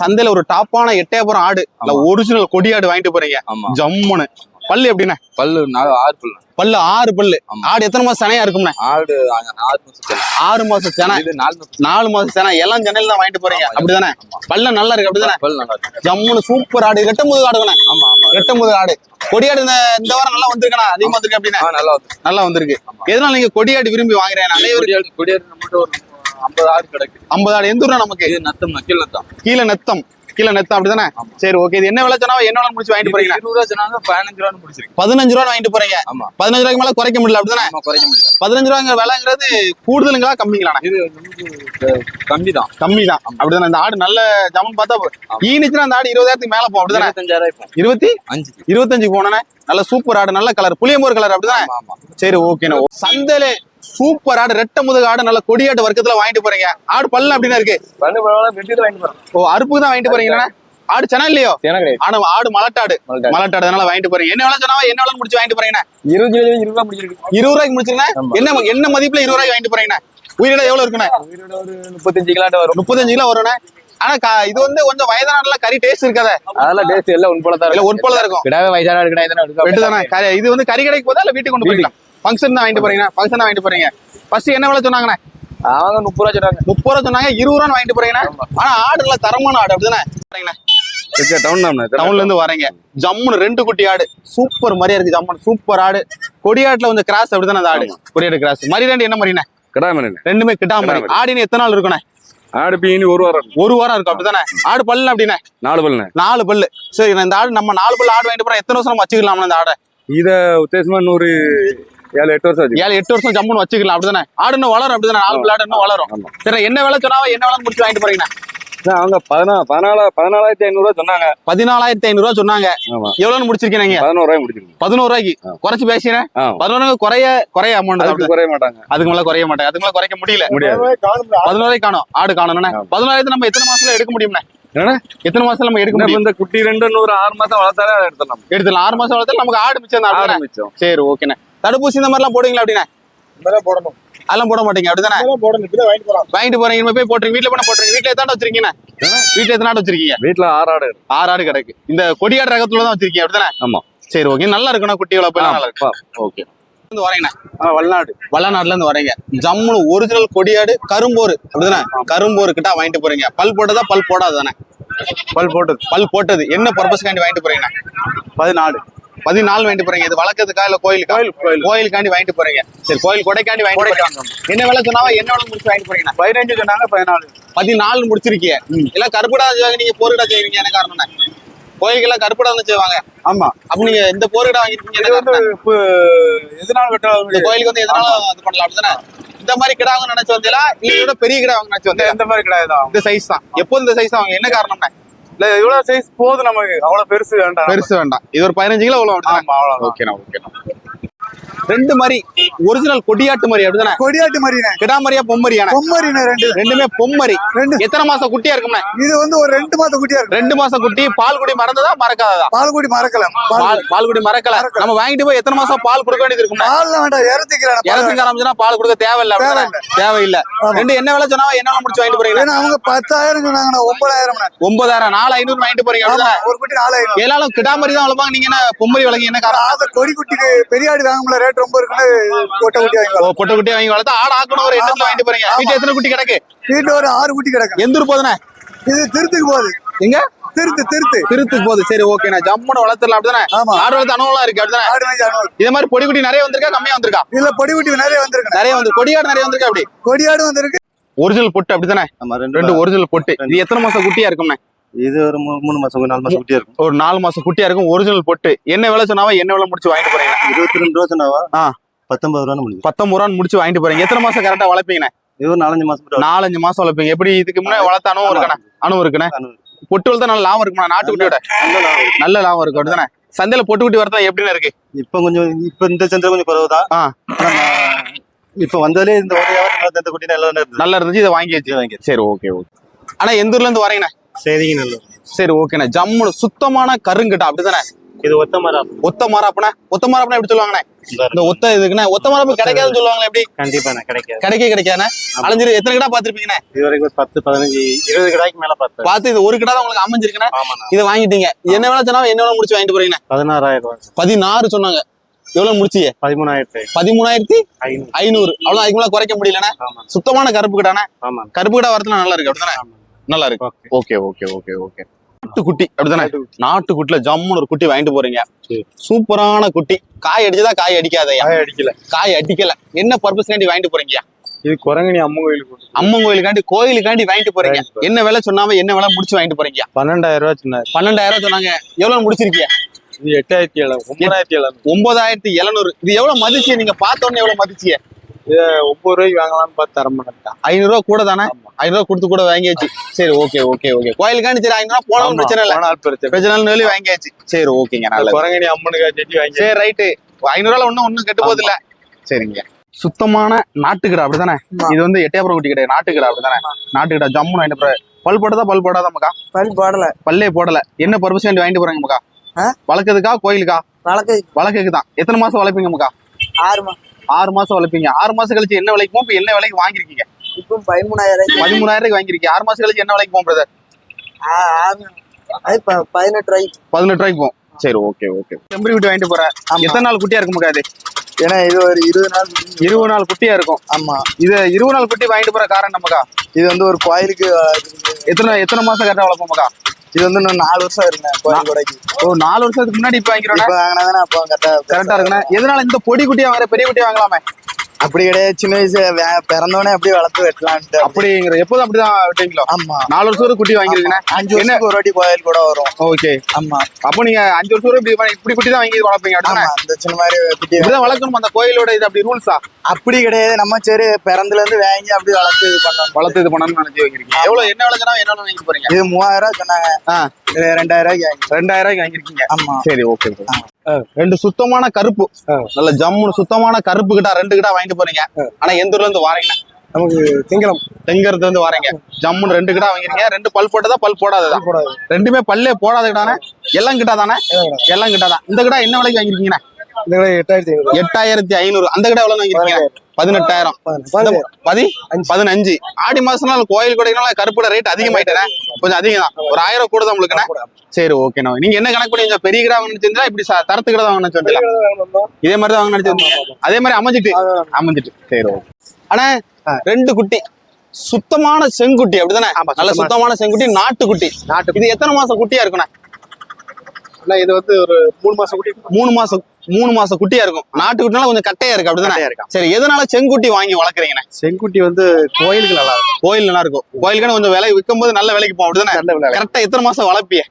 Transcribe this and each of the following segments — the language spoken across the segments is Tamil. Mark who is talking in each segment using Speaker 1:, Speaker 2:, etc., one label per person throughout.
Speaker 1: சந்தையில ஒரு டாப்பான எட்டயபுரம் ஆடு இல்ல ஒரிஜினல் கொடியாடு வாங்கிட்டு போறீங்க. ஜம்முன்னு. பல்லு எப்படிண்ணே?
Speaker 2: பல்லு ஆறு பல்லு.
Speaker 1: பல்லு ஆறு பல்லு. ஆடு எத்தனை மாசம் சனையா இருக்கும்ண்ணே?
Speaker 2: ஆடு ஆறு மாசம்.
Speaker 1: ஆறு மாசம் செனை.
Speaker 2: இது நாலு மாசம்
Speaker 1: செனை. எல்லாம் சென்னையில தான் வாங்கிட்டு போறீங்க. அப்படிதானே? பல்ல நல்லா இருக்கு. அப்படிதானே?
Speaker 2: பல்லு நல்லா இருக்கு.
Speaker 1: ஜம்முன்னு சூப்பர் ஆடு. ரெட்ட முதுகு ஆடுங்கண்ணே.
Speaker 2: ஆமா ஆமா.
Speaker 1: ரெட்ட முதுகு ஆடு. கொடியாடு இந்த இந்த வாரம் நல்லா வந்திருக்கண்ணா? அதிகமா வந்திருக்கு அப்படின்னா?
Speaker 2: நல்லா
Speaker 1: நல்லா வந்திருக்கு. எதனால நீங்க கொடியாடு விரும்பி வாங்குறேன் நிறைய
Speaker 2: குடியாடு குடியாடு ஒரு ஐம்பது ஆடு கிடைக்குது
Speaker 1: ஐம்பது ஆடு. எந்த ஊர்னா நமக்கு?
Speaker 2: இது நத்தம் நக்கில் நத்தம்.
Speaker 1: கீழே நெத்தம். கீழே நெத்தம் அப்படிதானே. சரி ஓகே இது என்ன விலை சொன்னா என்ன விலை முடிச்சு வாங்கிட்டு போறீங்க?
Speaker 2: இருபது ரூபா சொன்னாங்க பதினஞ்சு ரூபான்னு முடிச்சிருக்கு
Speaker 1: பதினஞ்சு ரூபா வாங்கிட்டு போறீங்க.
Speaker 2: ஆமா.
Speaker 1: பதினஞ்சு ரூபாய்க்கு மேல குறைக்க முடியல அப்படிதானே?
Speaker 2: குறைக்க முடியும்
Speaker 1: பதினஞ்சு ரூபாய்ங்க விலைங்கிறது கூடுதலுங்களா கம்மிங்களா
Speaker 2: இது கம்மி தான்
Speaker 1: கம்மி தான் அப்படிதானே? இந்த ஆடு நல்ல ஜமன் பார்த்தா ஈனிச்சுன்னா அந்த ஆடு இருபதாயிரத்துக்கு மேல போகும் அப்படிதானே?
Speaker 2: இருபத்தஞ்சாயிரம்
Speaker 1: இருபத்தி?
Speaker 2: அஞ்சு.
Speaker 1: இருபத்தஞ்சுக்கு போனே நல்ல சூப்பர் ஆடு நல்ல கலர் புளியமோர் கலர் அப்படிதானே? சரி ஓகேண்ணே சந்தையில சூப்பர் ஆடு ரெட்ட முதுகு ஆடு நல்ல கொடியாட்டு வர்க்கத்துல வாங்கிட்டு போறீங்க. ஆடு பல்லு அப்படின்னு இருக்கு. ஓ அறுப்புக்கு தான் வாங்கிட்டு போறீங்களா? ஆடு சென்னை இல்லையோ?
Speaker 2: கிடையாது.
Speaker 1: ஆடு மலட்டாடு. மலட்டாடு. அதனால வாங்கிட்டு போறீங்க. என்ன விலை சொன்னா என்ன விலை முடிச்சு வாங்கிட்டு போறீங்கண்ணே?
Speaker 2: இருபது இருபது ரூபா முடிச்சிருக்கு
Speaker 1: இருபது ரூபாய்க்கு முடிச்சுங்கண்ணே
Speaker 2: ஆமா.
Speaker 1: என்ன என்ன மதிப்புல இருபது ரூபாய்க்கு வாங்கிட்டு போறீங்கண்ணே? உயிரிட எவ்வளவு இருக்குண்ணே?
Speaker 2: முப்பத்தஞ்சு கிலோட்ட வரும்.
Speaker 1: முப்பத்தஞ்சு கிலோ வரும்ண்ணே. ஆனா இது வந்து கொஞ்சம் வயதான கறி டேஸ்ட் இருக்காதே.
Speaker 2: அதெல்லாம் டேஸ்ட் எல்லாம் உன் போல தான்
Speaker 1: இல்ல ஒன் போல தான் இருக்கும்.
Speaker 2: கிடாவே
Speaker 1: இது வந்து கறி கடைக்கு போதா இல்ல வீட்டுக்கு கொண்டு போய்க்கலாம் ஃபங்க்ஷன் தான் வாங்கிட்டு போறீங்க. ஃபங்க்ஷன் தான் வாங்கிட்டு போறீங்க. ஃபர்ஸ்ட் என்ன விலை சொன்னாங்கண்ணே?
Speaker 2: அவங்க முப்பது ரூபா சொல்றாங்க
Speaker 1: முப்பது ரூபா சொன்னாங்க இருபது ரூபா வாங்கிட்டு போறீங்கண்ணே. ஆனா ஆடு நல்ல தரமான ஆடு அப்படிதானே.
Speaker 2: டவுன்
Speaker 1: டவுன்ல இருந்து வரீங்க. ஜம்முன்னு ரெண்டு குட்டி ஆடு. சூப்பர் மாதிரியா இருக்கு ஜம்முன்னு. சூப்பர் ஆடு. கொடியாட்டுல வந்து கிராஸ் அப்படிதானே அந்த ஆடு? கொடியாடு கிராஸ் மரி ரெண்டு என்ன மரிண்ணே
Speaker 3: கிடாமரி
Speaker 1: ரெண்டுமே கிட்டாம
Speaker 3: கிடாமரி.
Speaker 1: ஆடினு எத்தனை நாள் இருக்குண்ணே?
Speaker 3: ஆடு பீனி ஒரு வாரம்
Speaker 1: ஒரு வாரம் இருக்கும் அப்படிதானே? ஆடு பல்லு அப்படின்னே?
Speaker 3: நாலு பல்லுண்ணே.
Speaker 1: நாலு பல்லு. சரி இந்த ஆடு நம்ம நாலு பல்லு ஆடு வாங்கிட்டு போறோம். எத்தனை வருஷம் நம்ம இந்த ஆடை?
Speaker 3: இத உத்தேசமா நூறு ஏழு எட்டு வருஷம்
Speaker 1: ஏழு எட்டு வருஷம் ஜம்முன்னு வச்சுக்கலாம். அப்படிதானே? ஆடு இன்னும் வளரும் அப்படிதானே? நாலு பல்லு ஆடு இன்னும் வளரும். சரி என்ன விலை சொன்னாவோ என்ன விலை முடிச்சு வாங்கிட்டு போறீங்கண்ணே?
Speaker 3: அவங்க பதினா பதினாலா பதினாலாயிரத்தி ஐநூறு ரூபா சொன்னாங்க.
Speaker 1: பதினாலாயிரத்தி ஐநூறு ரூபா சொன்னாங்க. எவ்வளவு முடிச்சிருக்கீங்க நீங்க?
Speaker 3: பதினோரு ரூபாய் முடிச்சிருக்கோம்
Speaker 1: பதினோரு ரூபாய்க்கு. குறைச்சு பேசினேன்.
Speaker 3: ஆ
Speaker 1: பதினோரு குறைய குறைய அமௌண்ட்
Speaker 3: அதுக்கு குறைய மாட்டாங்க.
Speaker 1: அதுக்கு மேல குறைய மாட்டேன் அதுக்கு மேல குறைக்க முடியல.
Speaker 3: முடியாது.
Speaker 1: பதினோராய் காணும். ஆடு காணும்ண்ணே
Speaker 3: ஆமா.
Speaker 1: பதினோராயிரத்து நம்ம எத்தனை மாசத்துல எடுக்க முடியும்ண்ணே? எத்தனை மாசத்துல நம்ம எடுக்க முடியும்?
Speaker 3: இந்த குட்டி ரெண்டு நூறு ஆறு மாசம் வளர்த்தாலே எடுத்துடலாம்.
Speaker 1: எடுத்துலாம் ஆறு மாசம் வளர்த்தாலும் நமக்கு ஆடு மிச்சம் தான் ஆடுதானே?
Speaker 3: ஆரம்பிச்சோம்
Speaker 1: சரி ஓகேண்ணே. தடுப்பூசி இந்த மாதிரிலாம் போடுவீங்களா அப்படிண்ணே
Speaker 4: போடணும்.
Speaker 1: அதெல்லாம் போட மாட்டீங்க அப்படிதானே?
Speaker 4: வாங்கிட்டு
Speaker 1: போறீங்க போய் போட்டுருங்க. வீட்டுல பண்ண போட்டுருங்க. வீட்டுல எத்தாண்ட வச்சிருக்கீங்க? வீட்டுல எத்தனை வச்சிருக்கீங்க?
Speaker 3: வீட்டுல ஆறு ஆடு.
Speaker 1: ஆறு ஆடு கிடக்கு. இந்த கொடியாடு ரகத்துல தான் வச்சிருக்கீங்க அப்படிதானே?
Speaker 3: ஆமா.
Speaker 1: சரி ஓகே நல்லா இருக்கணும் குட்டி வளர்ப்பு நல்லா இருக்கு
Speaker 3: பா.
Speaker 1: ஓகே. இருந்து வரீங்கண்ணே. வல்லநாடு வல்லநாடுல இருந்து வரீங்க. ஜம்முனு ஒரிஜினல் கொடியாடு கரும்போரு அப்படிதானே? கரும்போரு கிட்ட வாங்கிட்டு போறீங்க. பல் போட்டதா பல் போடாதானே
Speaker 3: பல் போட்டது.
Speaker 1: பல் போட்டது. என்ன பர்பஸ்க்காண்டி வாங்கிட்டு போறீங்கண்ணே?
Speaker 3: பதினாலு.
Speaker 1: பதினாலு வாங்கிட்டு போறீங்க. இது வளர்க்கறதுக்கா இல்ல கோயிலுக்கா?
Speaker 3: கோயில்
Speaker 1: கோயிலுக்காண்டி வாங்கிட்டு போறீங்க. சரி கோயில் கொடைக்காண்டி வாங்கிட்டு போறீங்க. என்ன விலை சொன்னாவா? என்ன விலை முடிச்சு வாங்கிட்டு போறீங்கண்ணா
Speaker 3: பதினஞ்சு சொன்னாங்க பதினாலு.
Speaker 1: பதினாலு முடிச்சிருக்கீங்க இல்ல கருப்படா நீங்க போர்கிடா செய்வீங்க என்ன காரணம் கோயிலுக்கெல்லாம் கருப்படா தான் செய்வாங்க.
Speaker 3: ஆமா.
Speaker 1: அப்ப நீங்க இந்த போர்கிடா வாங்கிருக்கீங்க
Speaker 3: எதனால
Speaker 1: இந்த
Speaker 3: வெட்டாலும்
Speaker 1: கோயிலுக்கு வந்து எதனால இது பண்ணலாம் அப்படிதானே? இந்த மாதிரி கிடா வாங்க நினைச்சு வந்தீங்களா? இல்ல இதோட பெரிய கிடா வாங்க நினைச்சு வந்தீங்களா?
Speaker 3: எந்த மாதிரி கிடையாது
Speaker 1: இந்த சைஸ் தான். எப்போ இந்த சைஸ் தான் என்ன காரணம்னா
Speaker 3: இல்ல இவ்வளவு சைஸ் போதும் நமக்கு அவ்வளவு பெருசு வேண்டாம்.
Speaker 1: பெருசு வேண்டாம். இது ஒரு பதினஞ்சு கிலோ
Speaker 3: அவ்வளவுதான்.
Speaker 1: ஓகேண்ணா ஓகேண்ணா. ரெண்டு மாதிரி ஒரிஜினல் கொடியாட்டு மாதிரி அப்படிதானே?
Speaker 4: கொடியாட்டு மரினே
Speaker 1: கிடா மாதிரியா பொம்மரியானே
Speaker 4: பொம்மரினே ரெண்டு.
Speaker 1: ரெண்டுமே பொம்மரி
Speaker 4: ரெண்டு.
Speaker 1: எத்தனை மாசம் குட்டியா இருக்கும்ண்ணே
Speaker 4: இது வந்து ஒரு ரெண்டு மாசம் குட்டியா இருக்கு.
Speaker 1: ரெண்டு மாசம் குட்டி பால் குடி மறந்ததா மறக்காததா?
Speaker 4: பால்குடி மறக்கல.
Speaker 1: பால் பால் குடி மறக்கல. நம்ம வாங்கிட்டு போய் எத்தனை மாசம் பால் கொடுக்க வேண்டியது இருக்கும்ண்ணே
Speaker 4: பால்ல வேண்டாம் இறத்திக்கிறான்
Speaker 1: இறத்துக்கு ஆரம்பிச்சுன்னா பால் கொடுக்க தேவையில்ல? தேவையில்ல. ரெண்டு என்ன விலை சொன்னா என்ன முடிச்சு வாங்கிட்டு போறீங்க?
Speaker 4: அவங்க பத்தாயிரம் சொன்னாங்கண்ணா ஒன்பதாயிரம்
Speaker 1: ஒன்பதாயிரம் நாலு ஐநூறு வாங்கிட்டு போறீங்க?
Speaker 4: ஒரு குட்டி நாலாயிரம்.
Speaker 1: ஏழாலும் கிடாமரி தான் வளர்ப்பாங்க நீங்க என்ன பொம்மரி வளர்ங்க என்ன காரணம்?
Speaker 4: கொடி குட்டிக்கு பெரிய ஆடு வாங்க முடியல ரேட் ரொம்ப இருக்குன்னு கொட்டை குட்டி வாங்கி
Speaker 1: ஓ, பொட்டை குட்டியா வாங்கி வளர்த்தா ஆடு ஆக்கணும் ஒரு எண்ணத்துல வாங்கிட்டு போறீங்க. வீட்டுல எத்தனை குட்டி கிடக்கு?
Speaker 4: வீட்டுல ஒரு ஆறு குட்டி கிடக்கு.
Speaker 1: எந்த ஊர் போதுண்ணே
Speaker 4: இது திருத்துக்கு போகுது.
Speaker 1: எங்க?
Speaker 4: திருத்து திருத்து.
Speaker 1: திருத்துக்கு போகுது. சரி ஓகேண்ணா ஜம்முன்னு வளர்த்துடலாம் அப்படிதானே?
Speaker 4: ஆமா.
Speaker 1: ஆடு வளர்த்து அனுபவம் இருக்கு அப்படிதானே?
Speaker 4: ஆடு வாங்கி அனுபவம்.
Speaker 1: இதே மாதிரி பொடி குட்டி நிறைய வந்திருக்கா? கம்மியா வந்திருக்கா?
Speaker 4: இதுல பொடி குட்டி நிறைய வந்திருக்கு.
Speaker 1: நிறைய வந்து கொடியாடு நிறைய வந்திருக்கா அப்படி?
Speaker 4: கொடியாடு வந்திருக்கு.
Speaker 1: ஒரிஜினல் பொட்டு அப்படிதானே?
Speaker 5: ரெண்டு
Speaker 1: ரெண்டு ஒரிஜினல் பொட்டு. இது எத்தனை மாசம் குட்டியா இருக்கும்ண்ணே?
Speaker 5: இது ஒரு மூணு மாசம் நாலு மாசம் குட்டியா இருக்கும்.
Speaker 1: ஒரு நாலு மாசம் குட்டியா இருக்கும் ஒரிஜினல் பொட்டு. என்ன விலை சொன்னாவா என்ன விலை முடிச்சு வாங்கிட்டு போறீங்க?
Speaker 5: இருபத்தி ரெண்டு ரூபா சொன்னாவா?
Speaker 1: ஆ.
Speaker 5: பத்தொன்பது ரூபா முடியும்
Speaker 1: பத்தொன்பது ரூபான்னு முடிச்சு வாங்கிட்டு போறீங்க. எத்தனை மாசம் கரெக்டா வளர்ப்பீங்கண்ணே?
Speaker 5: இது ஒரு நாலஞ்சு மாசம்
Speaker 1: நாலஞ்சு மாசம் வளர்ப்பீங்க. எப்படி இதுக்கு முன்னாடி வளர்த்த அனுபவம் இருக்கண்ணே? அனுபவம் இருக்குண்ணே. பொட்டு வளர்த்தா நல்ல லாபம் இருக்குமா? நாட்டுக்குட்டியோட நல்ல லாபம் இருக்கும் அப்படிதானே? சந்தையில பொட்டு குட்டி வரதா எப்படின்னு இருக்கு?
Speaker 5: இப்ப கொஞ்சம் இப்ப இந்த சந்திர கொஞ்சம் குறைவுதான் இப்ப வந்தாலே இந்த இந்த குட்டி நல்லா
Speaker 1: நல்லா இருந்துச்சு. இதை வாங்கி வச்சு
Speaker 5: வாங்கி
Speaker 1: சரி ஓகே ஓகே. ஆனா எந்த ஊர்ல இருந்து வரீங்கண்ணே?
Speaker 5: சரிங்க நல்ல
Speaker 1: சரி ஓகேண்ணே. ஜம்முன்னு சுத்தமான கருங்கட்டா அப்படிதானே?
Speaker 5: இது ஒத்த மரம்.
Speaker 1: ஒத்த மாறாப்புனா ஒத்த மாறாப்புனா எப்படி சொல்லுவாங்கண்ணே? இந்த ஒத்த இதுக்குண்ணே. ஒத்த மாறாப்பு கிடைக்காதுன்னு சொல்லுவாங்களே எப்படி?
Speaker 5: கண்டிப்பா கிடைக்காது.
Speaker 1: கிடைக்க கிடைக்காதுண்ணே. அலைஞ்சிரு. எத்தனை கிடா பாத்திருப்பீங்கண்ணே
Speaker 5: இது வரைக்கும் பத்து பதினஞ்சு இருபது கடாய்க்கு மேல பார்த்தேன்
Speaker 1: பார்த்து இது ஒரு கிடா உங்களுக்கு அமைஞ்சிருக்குண்ணே. இதை வாங்கிட்டீங்க. என்ன வேலை சொன்னா என்ன வேலை முடிச்சு வாங்கிட்டு போறீங்கண்ணே.
Speaker 5: பதினாறாயிரம் ரூபாய்
Speaker 1: பதினாறு சொன்னாங்க. எவ்வளவு முடிச்சியே?
Speaker 5: பதிமூணாயிரத்தி
Speaker 1: பதிமூணாயிரத்தி
Speaker 5: ஐநூறு.
Speaker 1: அவ்வளவு அதுக்கு மேல குறைக்க முடியலண்ணே. சுத்தமான கருப்பு
Speaker 5: ஆமா
Speaker 1: கருப்பு கிடா வரத்துல நல்லா இருக்கு அப்படிதானே? நல்லா இருக்கு.
Speaker 5: Okay
Speaker 1: okay okay okay. நாட்டுக்குட்டி அப்படிதானே நாட்டுக்குட்டில ஜம்முன்னு ஒரு குட்டி வாங்கிட்டு போறீங்க. சூப்பரான குட்டி. காய் அடிச்சதா காய் அடிக்காதயா?
Speaker 5: காய் அடிக்கல.
Speaker 1: காய் அடிக்கல. என்ன பர்பஸ்க்காண்டி வாங்கிட்டு போறீங்க?
Speaker 5: இது குரங்கணி அம்மன் கோயிலுக்கு
Speaker 1: அம்மன் கோயிலுக்காண்டி கோயிலுக்காண்டி வாங்கிட்டு போறீங்க. என்ன விலை சொன்னாம என்ன விலை முடிச்சு வாங்கிட்டு போறீங்க?
Speaker 5: பன்னெண்டாயிரம் ரூபாய் சொன்னாரு.
Speaker 1: பன்னெண்டாயிரம் ரூபாய் சொன்னாங்க. எவ்வளவு முடிச்சிருக்கீங்க?
Speaker 5: இது எட்டாயிரத்தி ஏழு ஒன்பதாயிரத்தி ஏழு
Speaker 1: ஒன்பதாயிரத்தி எழுநூறு. இது எவ்வளவு மதிச்சு நீங்க பார்த்த உடனே எவ்வளவு மதிச்சிய
Speaker 5: ஒன்பது ரூபாய்க்கு வாங்கலாம்னு பார்த்து தர மாட்டேன்
Speaker 1: ஐநூறு ரூபா கூட தானே? ஐநூறு ரூபா கொடுத்து கூட வாங்கியாச்சு. சரி ஓகே ஓகே ஓகே. கோயிலுக்காண்டி சரி ஐநூறு ரூபா போனாலும் பிரச்சனை இல்ல.
Speaker 5: பிரச்சனை.
Speaker 1: பிரச்சனை சொல்லி வாங்கியாச்சு. சரி ஓகேங்க நல்லது.
Speaker 5: குரங்கணி அம்மனுக்கு செட்டி வாங்கி
Speaker 1: சரி ரைட்டு. ஐநூறு ரூபாய் ஒண்ணும் ஒண்ணும் கெட்டு போகுது இல்ல சரிங்க. சுத்தமான நாட்டுக்கடை அப்படிதானே? இது வந்து எட்டயபுரம் குட்டி கிடையாது. நாட்டுக்கடை அப்படிதானே? நாட்டுக்கடை ஜம்முன்னு வாங்கிட்டு பல் போட்டதா பல் போடாதா மக்கா
Speaker 6: பல் போடல.
Speaker 1: பல்லே போடல. என்ன பர்பஸ் வேண்டி வாங்கிட்டு போறாங்க மக்கா? வளர்க்கறதுக்கா கோயிலுக்கா?
Speaker 6: வழக்கு
Speaker 1: வளர்க்கறதுக்கு தான் எத்தனை மாசம் வளர்ப்பீங்க மக்கா
Speaker 6: ஆறு மாசம்.
Speaker 1: ஆறு மாசம் வளர்ப்பீங்க. ஆறு மாசம் கழிச்சு என்ன விலைக்கு போகும்? இப்ப என்ன விலைக்கு வாங்கிருக்கீங்க
Speaker 6: இப்போ பதிமூணாயிரம்
Speaker 1: பதிமூணாயிரம் ரூபாய்க்கு வாங்கிருக்கீங்க ஆறு மாசம் கழிச்சு என்ன விலைக்கு போகும் பிரதர்
Speaker 6: பதினெட்டு ரூபாய்க்கு.
Speaker 1: பதினெட்டு ரூபாய்க்கு போகும். சரி ஓகே ஓகே செம்பரி குட்டி வாங்கிட்டு போற எத்தனை நாள் குட்டியா இருக்கும் மக்கா இது
Speaker 6: ஏன்னா இது ஒரு இருபது நாள்
Speaker 1: இருபது நாள் குட்டியா இருக்கும்.
Speaker 6: ஆமா.
Speaker 1: இது இருபது நாள் குட்டி வாங்கிட்டு போற காரணம் நமக்கா?
Speaker 6: இது வந்து ஒரு கோயிலுக்கு.
Speaker 1: எத்தனை எத்தனை மாசம் கரெக்டா வளர்ப்போம் மக்கா
Speaker 6: இது வந்து இன்னும் நாலு வருஷம் இருந்தேன் கோயில் கொடைக்கு.
Speaker 1: ஒரு நாலு வருஷத்துக்கு முன்னாடி இப்ப வாங்கிறோம்
Speaker 6: இப்ப வாங்கினாதானே அப்போ கரெக்டா
Speaker 1: கரெக்டா இருக்குண்ணா. எதனால இந்த பொடி குட்டியா வாங்குற பெரிய குட்டியா வாங்கலாமே?
Speaker 6: அப்படி கிடையாது. சின்ன வயசு பிறந்தோடனே அப்படியே வளர்த்து வெட்டலான்ட்டு
Speaker 1: அப்படிங்கிற எப்போதும் அப்படிதான் விட்டீங்களோ
Speaker 6: ஆமா.
Speaker 1: நாலு வருஷம் வரை குட்டி வாங்கிருக்கீங்க.
Speaker 6: அஞ்சு வருஷத்துக்கு ஒரு வாட்டி கோயில் கூட வரும்.
Speaker 1: ஓகே.
Speaker 6: ஆமா.
Speaker 1: அப்போ நீங்க அஞ்சு வருஷம் வரை இப்படி இப்படி குட்டி தான் வாங்கி வளர்ப்பீங்க
Speaker 6: அந்த சின்ன மாதிரி குட்டி
Speaker 1: இப்படிதான் வளர்க்கணும்? அந்த கோயிலோட இது அப்படி ரூல்ஸா
Speaker 6: அப்படி கிடையாது. நம்ம சரி பிறந்துல இருந்து வாங்கி அப்படி வளர்த்து இது பண்ணோம்
Speaker 1: வளர்த்து இது பண்ணணும்னு நினைச்சு வாங்கிருக்கீங்க எவ்வளவு என்ன விளக்குனா என்ன வாங்கி போறீங்க?
Speaker 6: இது மூவாயிரம் ரூபாய் சொன்னாங்க. ரெண்டாயிரம் ரூபாய்க்கு வாங்கி
Speaker 1: ரெண்டாயிரம் ரூபாய்க்கு வாங்கிருக்கீங்க
Speaker 6: ஆமா.
Speaker 1: சரி ஓகே ரெண்டு சுத்தமான கருப்பு. நல்ல ஜம்முன்னு சுத்தமான கருப்பு கிட்ட ரெண்டு கிட்ட வாங்கிட்டு போறீங்க. ஆனா எந்த ஊர்ல இருந்து வாரீங்க?
Speaker 6: நமக்கு திங்களம்.
Speaker 1: தெங்கறது வந்து வாரீங்க. ஜம்முன்னு ரெண்டு கிட்ட வாங்கிருக்கீங்க. ரெண்டு பல் போட்டதா பல் போடாததா?
Speaker 6: போடாது
Speaker 1: ரெண்டுமே பல்லே போடாத கிட்டானே எல்லாம் கிட்டா தானே? எல்லாம் கிட்டா. தான். இந்த கிட்ட என்ன விலைக்கு வாங்கிருக்கீங்க
Speaker 6: இந்த விலை எட்டாயிரத்தி ஐநூறு.
Speaker 1: அந்த கிட்ட எவ்வளவு வாங்கிருக்கீங்க பதினெட்டாயிரம். பதி பதினஞ்சு. ஆடி மாசம்னால கோயில் கொடைனால கருப்போட ரேட் அதிகமாயிட்டேனே. கொஞ்சம் அதிகம் தான். ஒரு ஆயிரம் கூட தான் உங்களுக்கு சரி ஓகேண்ணா நீங்க என்ன கணக்கு பண்ணி பெரிய கிடா நினைச்சிருந்தா இப்படி தரத்து கிடா வாங்க நினைச்சிருந்தா இதே மாதிரி தான் வாங்க நினைச்சிருந்தீங்க. அதே மாதிரி அமைஞ்சிட்டு. அமைஞ்சிட்டு. சரி ஓகே ஆனா ரெண்டு குட்டி. சுத்தமான செங்குட்டி அப்படிதானே? நல்ல சுத்தமான செங்குட்டி நாட்டுக்குட்டி நாட்டு இது எத்தனை மாசம் குட்டியா இருக்குண்ணா?
Speaker 5: இது வந்து ஒரு மூணு மாசம் குட்டி.
Speaker 1: மூணு மாசம் மூணு மாசம் குட்டியா இருக்கும். நாட்டுக்குட்டினால கொஞ்சம் கட்டையா இருக்கு. அப்படிதானே? சரி எதனால செங்குட்டி வாங்கி வளர்க்குறீங்கண்ணே?
Speaker 5: செங்குட்டி வந்து கோயிலுக்கு நல்லா இருக்கும்.
Speaker 1: கோயில் நல்லா இருக்கும். கோயிலுக்கான கொஞ்சம் விலை விற்கும் போது நல்ல விலைக்கு போகும். அப்படிதானே? கரெக்டா எத்தனை மாசம் வளர்ப்பிய?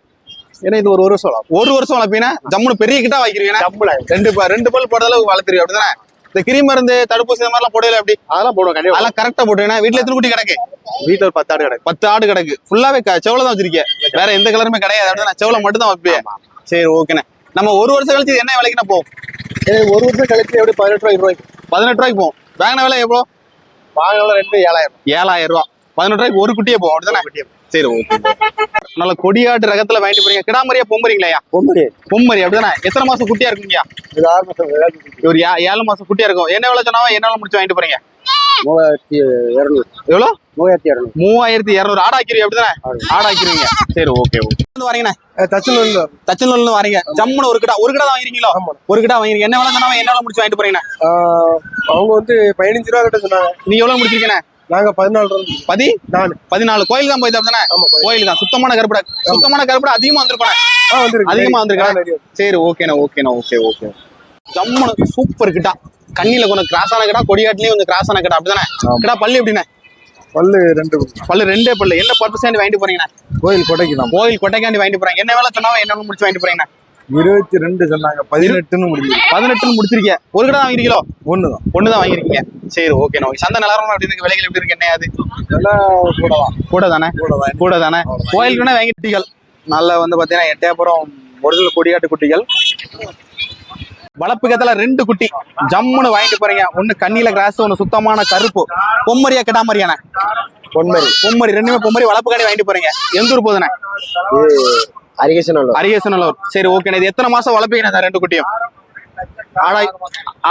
Speaker 5: ஏன்னா இது ஒரு வருஷம்
Speaker 1: ஒரு வருஷம் வளர்ப்பீங்கன்னா ஜம்முன்னு பெரிய கிட்டா வைக்கிறீங்கன்னா ரெண்டு ரெண்டு பல் போடுற அளவுக்கு வளர்த்துருவீங்க அப்படிதானே? இந்த கிரி மருந்து தடுப்பூசி இந்த மாதிரிலாம் போடல அப்படி?
Speaker 5: அதெல்லாம் போடுவோம் கண்டிப்பா.
Speaker 1: அதெல்லாம் கரெக்டா போட்டுவீங்கன்னா வீட்டுல எத்தனை குட்டி கிடக்கு?
Speaker 5: வீட்டுல ஒரு பத்து ஆடு கிடக்கு.
Speaker 1: பத்து ஆடு கிடக்கு. ஃபுல்லாவே செவல தான் வச்சிருக்கீங்க. வேற எந்த கலருமே கிடையாது. அப்படின்னா செவல மட்டும் தான் வைப்பிய சரி ஓகேண்ணே நம்ம ஒரு வருஷம் கழிச்சு என்ன விலைக்குண்ணா போகும்?
Speaker 5: ஒரு வருஷம் கழிச்சு எப்படி பதினெட்டு ரூபாய் ரூபாய்க்கு
Speaker 1: பதினெட்டு ரூபாய்க்கு போகும். வாங்கின விலை எவ்வளோ?
Speaker 5: வாங்கினாலும் ரெண்டு ஏழாயிரம்.
Speaker 1: ஏழாயிரம் ரூபா. பதினெட்டு ரூபாய்க்கு ஒரு குட்டியே போகும் அப்படிதானே? சரி ஓகே நல்ல கொடியாட்டு ரகத்துல வாங்கிட்டு போறீங்க. கிடாமரியா பொம்பரிங்களா
Speaker 5: பொம்பரி.
Speaker 1: பொம்மரி அப்படிதானே? எத்தனை மாசம் குட்டியா இருக்குங்கய்யா?
Speaker 5: இது ஆறு மாசம்.
Speaker 1: ஒரு ஏழு மாசம் குட்டியா இருக்கும். என்ன விலை சொன்னாவோ? என்ன விலை முடிச்சு வாங்கிட்டு போறீங்க?
Speaker 5: மூவாயிரத்தி இருநூறு.
Speaker 1: எவ்வளோ?
Speaker 5: மூவாயிரத்தி இருநூறு.
Speaker 1: மூவாயிரத்தி இரநூறு. ஆடாக்கிறீங்க அப்படிதானே? ஆடாக்கிறீங்க சரி ஓகே ஓகே வரீங்கண்ணே.
Speaker 5: தச்சுல
Speaker 1: தச்சனூர்ல வரீங்க. ஜம்முன்னு ஒரு கிடா ஒரு கிடா தான் வாங்கிருக்கீங்களோ? ஒரு கிடா வாங்கிருக்கீங்க. என்ன விலை சொன்னாவோ என்ன விலை முடிச்சு வாங்கிட்டு போறீங்கண்ணே?
Speaker 5: அவங்க வந்து பதினஞ்சு ரூபா கிட்ட சொன்னாங்க.
Speaker 1: நீங்க எவ்வளவு முடிச்சிருக்கீங்கண்ணே?
Speaker 5: நாங்க பதினாலு ரூபா.
Speaker 1: பதி?
Speaker 5: நாலு.
Speaker 1: பதினாலு. கோயில் தான் போய் அப்படிதானே
Speaker 5: ஆமா கோயில்.
Speaker 1: கோயில் தான். சுத்தமான கருப்படா சுத்தமான கருப்படா அதிகமா வந்திருப்பானே
Speaker 5: ஆ வந்துருக்கு.
Speaker 1: அதிகமா வந்திருக்கா? சரி ஓகேண்ணா ஓகேண்ணா ஓகே ஓகே ஜம்முனு சூப்பர் கிட்டா கண்ணில கொஞ்சம் கிராஸான கிடா கொடியாட்டுலயும் கொஞ்சம் கிராஸான கிடா. அப்படிதானே? கிடா பல்லு எப்படிண்ணே?
Speaker 5: பல்லு ரெண்டு
Speaker 1: பல்லு. ரெண்டே பல்லு. என்ன பர்பஸ் வாங்கிட்டு போறீங்கண்ணா?
Speaker 5: கோயில் கொடைக்கு தான்.
Speaker 1: கோயில் கொட்டைக்காண்டி வாங்கிட்டு போறாங்க. என்ன வேலை சொன்னாலும் என்ன முடிச்சு வாங்கிட்டு போறீங்கண்ணா?
Speaker 5: இருபத்தி ரெண்டு சொன்னாங்க. பதினெட்டுன்னு முடிஞ்சு
Speaker 1: பதினெட்டுன்னு முடிச்சிருக்கீங்க. ஒரு கிடா வாங்கிருக்கீங்களோ
Speaker 5: ஒண்ணுதான்.
Speaker 1: ஒண்ணுதான் வாங்கிருக்கீங்க சரி ஓகேண்ணா ஓகே சந்தை நிலவரம் அப்படி இருக்கு. விலைகள் எப்படி இருக்கு? என்ன அது?
Speaker 5: கூடதான்.
Speaker 1: கூட தானே
Speaker 5: கூடதான்?
Speaker 1: கூட தானே கோயிலுக்குன்னா வாங்கி குட்டிகள் நல்ல வந்து பாத்தீங்கன்னா எட்டயபுரம் ஒரிஜினல் கொடியாட்டு குட்டிகள். வளர்ப்பு கத்துல ரெண்டு குட்டி. ஜம்முன்னு வாங்கிட்டு போறீங்க. ஒண்ணு கண்ணில கிராஸ் ஒண்ணு சுத்தமான கருப்பு. பொம்மரியா கிடாமரியானே
Speaker 5: பொன்மரி
Speaker 1: பொம்மரி. ரெண்டுமே பொம்மரி. வளர்ப்பு கடை வாங்கிட்டு போறீங்க. எந்த ஊர் போகுதுண்ணே?
Speaker 6: அரிகேசன்
Speaker 1: அரியசனலூர் சரி ஓகேண்ணா இது எத்தனை மாசம் வளர்ப்பீங்கண்ணா ரெண்டு குட்டியும்? ஆடாய்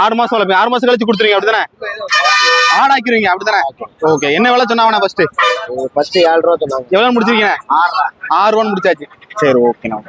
Speaker 1: ஆறு மாசம் வளர்ப்பீங்க. ஆறு மாசம் கழிச்சு கொடுத்துருவீங்க அப்படிதானே ஆடாக்கிருவீங்க அப்படிதானே ஓகே என்ன விலை சொன்னாங்கண்ணா ஃபர்ஸ்ட்
Speaker 6: ஃபர்ஸ்ட் ஏழு ரூபா சொன்னாங்க.
Speaker 1: எவ்வளவு முடிச்சிருக்கீங்க? ஆறு ரூபா முடிச்சாச்சு. சரி ஓகேண்ணா